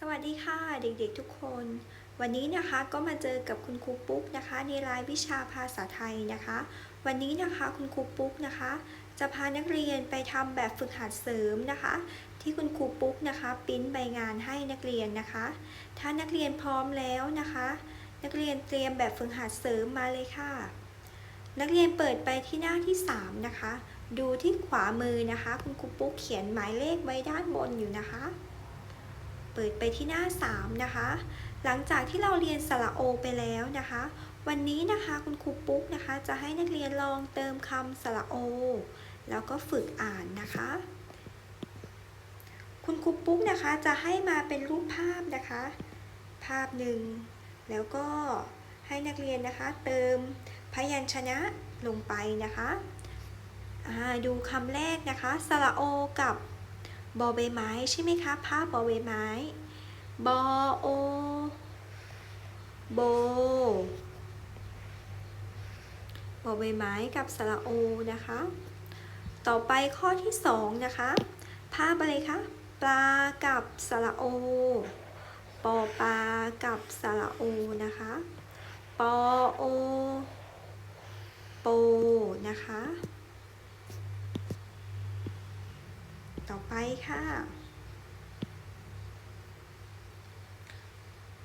สวัสดีค่ะเด็กๆทุกคน วันนี้นะคะก็มาเจอกับคุณครูปุ๊กนะคะ ในรายวิชาภาษาไทยนะคะ วันนี้นะคะคุณครูปุ๊กนะคะ จะพานักเรียนไปทำแบบฝึกหัดเสริมนะคะ ที่คุณครูปุ๊กนะคะปิ้นใบงานให้นักเรียนนะคะ ถ้านักเรียนพร้อมแล้วนะคะ นักเรียนเตรียมแบบฝึกหัดเสริมมาเลยค่ะ นักเรียนเปิดไปที่หน้าที่ 3 นะคะ ดูที่ขวามือนะคะ คุณครูปุ๊กเขียนหมายเลขไว้ด้านบนอยู่นะคะ เปิดไปที่หน้า 3 นะคะ หลังจากที่เราเรียนสระโอไปแล้วนะคะ วันนี้นะคะคุณครูปุ๊กนะคะ จะให้นักเรียนลองเติมคำสระโอ แล้วก็ฝึกอ่านนะคะ คุณครูปุ๊กนะคะจะให้มาเป็นรูปภาพนะคะ ภาพหนึ่ง แล้วก็ให้นักเรียนนะคะเติมพยัญชนะลงไปนะคะดูคำแรกนะคะสระโอกับ บอใบไม้ใช่ไหมคะภาพบอใบไม้ บอโอ โบบอใบไม้กับสระโอนะคะ ต่อไปข้อที่สองนะคะ ภาพอะไรคะ ปลากับสระโอ ปอปลากับสระโอนะคะ ปอโอ โปนะคะ ต่อไปค่ะ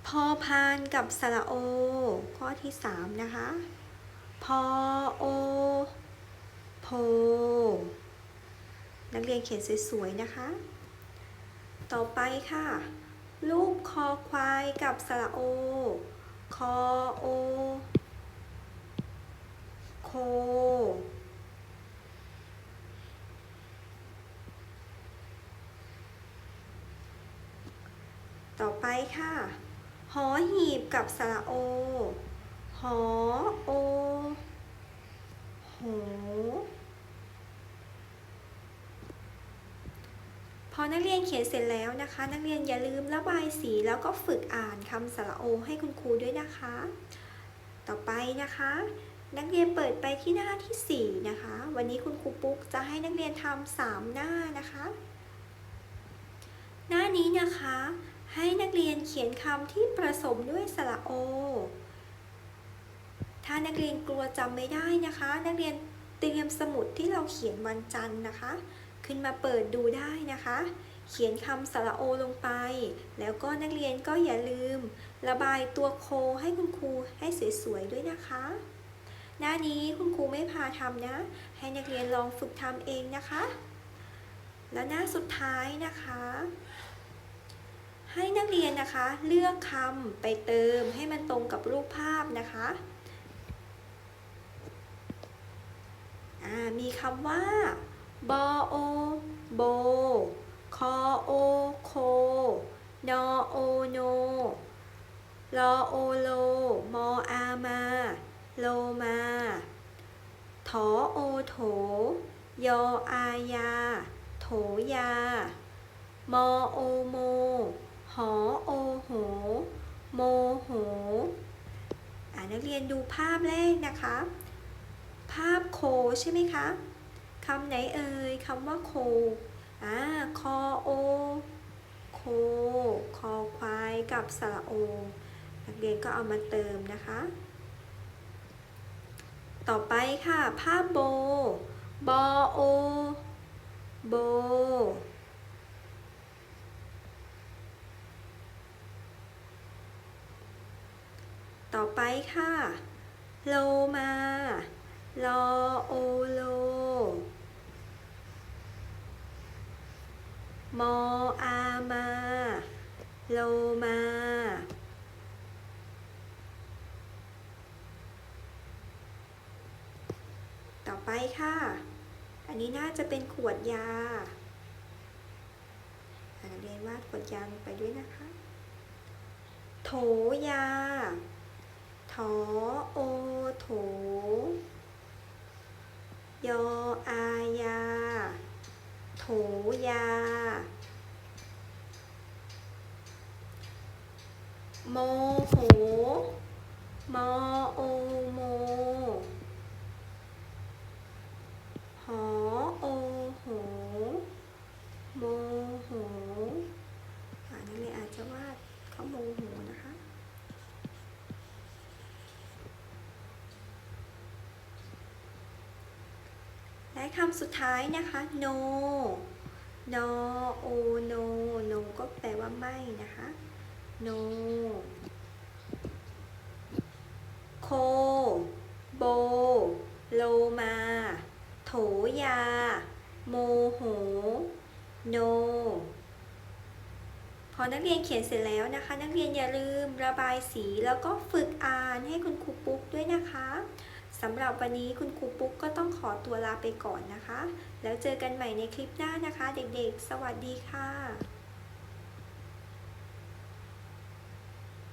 พอพานกับสระโอ ข้อที่สามนะคะ พอโอโพนักเรียนเขียนสวยๆนะคะ ต่อไปค่ะ รูปคอควายกับสระโอ คอโอ โค ต่อไปค่ะ หอหีบกับสระโอ หอโอ โห พอนักเรียนเขียนเสร็จแล้วนะคะ นักเรียนอย่าลืมระบายสีแล้วก็ฝึกอ่านคำสระโอให้คุณครูด้วยนะคะ ต่อไปนะคะนักเรียนเปิดไปที่หน้าที่ 4 นะคะ วันนี้คุณครูปุ๊กจะให้นักเรียนทำสามหน้านะคะ หน้านี้นะคะ ให้นักเรียนเขียนคำที่ผสมด้วยสระโอ ถ้านักเรียนกลัวจำไม่ได้นะคะ นักเรียนเตรียมสมุดที่เราเขียนวันจันทร์นะคะ ขึ้นมาเปิดดูได้นะคะ เขียนคำสระโอลงไป แล้วก็นักเรียนก็อย่าลืม ระบายตัวโคให้คุณครูให้สวยๆด้วยนะคะ หน้านี้คุณครูไม่พาทำนะ ให้นักเรียนลองฝึกทำเองนะคะ แล้วหน้าสุดท้ายนะคะ ให้นักเรียนนะคะ เลือกคำไปเติมให้มันตรงกับรูปภาพนะคะมีคำว่าบอโอโบคอโอโคนอโอโนลอโอโลมออามาโลมาถอโอโถ ยออายา โถยามอโอโม หอโอโหโมโหอ่านักเรียนดูภาพแรกนะคะ ภาพโคใช่ไหมคะคำไหนเอ่ยคำว่าโคอ่าคอโอโคคอควายกับสระโอ นักเรียนก็เอามาเติมนะคะ ต่อไปค่ะ ภาพโบบอโอโบ ต่อไปค่ะโลมาลอโอโล มออามาโลมา ต่อไปค่ะ อันนี้น่าจะเป็นขวดยานักเรียนวาดขวดยาลงไปด้วยนะคะ โถยา ถอโอโถยออายา โถยา โมโห มอโอโม หอโอโห โมโหอ่านักเรียนอาจจะวาด คำสุดท้ายนะคะ no no o no no ก็แปลว่าไม่นะคะ no โคโบโลมา โถยา โมโห โน พอนักเรียนเขียนเสร็จแล้วนะคะ นักเรียนอย่าลืมระบายสีแล้วก็ฝึกอ่านให้คุณครูปุ๊กด้วยนะคะ สำหรับวันนี้คุณครูปุ๊กก็ต้องขอตัวลาไปก่อนนะคะ แล้วเจอกันใหม่ในคลิปหน้านะคะ เด็กๆ สวัสดีค่ะ